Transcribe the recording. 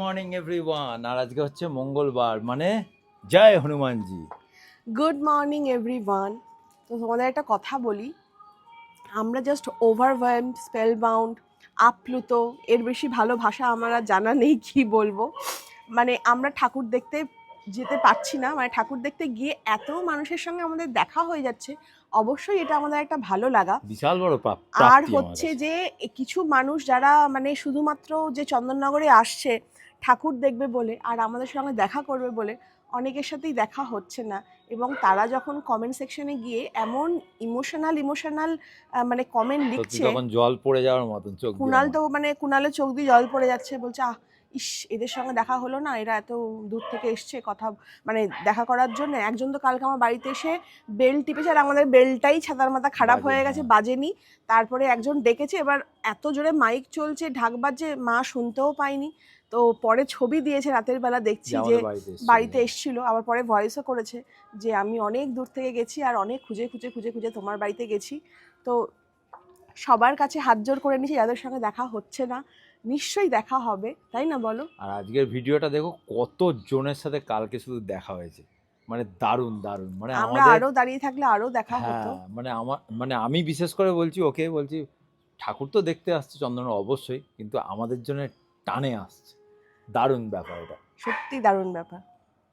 Morning everyone আর আজকে হচ্ছে মঙ্গলবার মানে জয় হনুমানজি। গুড মর্নিং এভরিওয়ান তো তোমাদের একটা কথা বলি। আমরা জাস্ট ওভারওয়েম স্পেল বাউন্ড আপ্লুত, এর বেশি ভালো ভাষা আমার আর জানা নেই কি বলব। মানে আমরা ঠাকুর দেখতে যেতে পারছি না। মানে ঠাকুর দেখতে গিয়ে এত মানুষের সঙ্গে আমাদের দেখা হয়ে যাচ্ছে অবশ্যই এটা আমাদের একটা ভালো লাগা। বিশাল বড় আর হচ্ছে যে কিছু মানুষ যারা মানে শুধুমাত্র যে চন্দননগরে আসছে ঠাকুর দেখবে বলে আর আমাদের সঙ্গে দেখা করবে বলে অনেকের সাথেই দেখা হচ্ছে না। এবং তারা যখন কমেন্ট সেকশনে গিয়ে এমন ইমোশনাল ইমোশনাল মানে কমেন্ট লিখছে তখন জল পড়ে যাওয়ার মতন চোখ কুণাল তো মানে কুণালের চোখ দিয়ে জল পড়ে যাচ্ছে বলছে আহ ইস এদের সঙ্গে দেখা হলো না এরা এত দূর থেকে এসছে কথা মানে দেখা করার জন্য। একজন তো কালকে আমার বাড়িতে এসে বেল টিপেছে আর আমাদের বেলটাই ছাতার মাথা খারাপ হয়ে গেছে হ্যাঁ। বাজেনি। তারপরে একজন ডেকেছে এবার এত জোরে মাইক চলছে ঢাক বাজছে মা শুনতেও পাইনি। তো পরে ছবি দিয়েছে রাতের বেলা দেখছি যে বাড়িতে এসেছিল। বাড়িতে এসছিল আবার পরে ভয়েসও করেছে যে আমি অনেক দূর থেকে গেছি আর অনেক খুঁজে খুঁজে খুঁজে খুঁজে তোমার বাড়িতে গেছি। তো সবার কাছে হাত জোর করে নিয়েছি যাদের সঙ্গে দেখা হচ্ছে না। নিশ্চয়ই দেখা হবে তাই না বলো? আর আজকের ভিডিওটা দেখো কত জনের সাথে কালকে শুধু দেখা হয়েছে। মানে দারুণ দারুণ। মানে আমরা আরও দাঁড়িয়ে থাকলে আরও দেখা হতো। হ্যাঁ মানে আমার মানে আমি বিশেষ করে বলছি ওকে বলছি ঠাকুর তো দেখতে আসছে চন্দন অবশ্যই কিন্তু আমাদের জন্য টানে আসছে। দারুণ ব্যাপার এটা। সত্যি দারুণ ব্যাপার।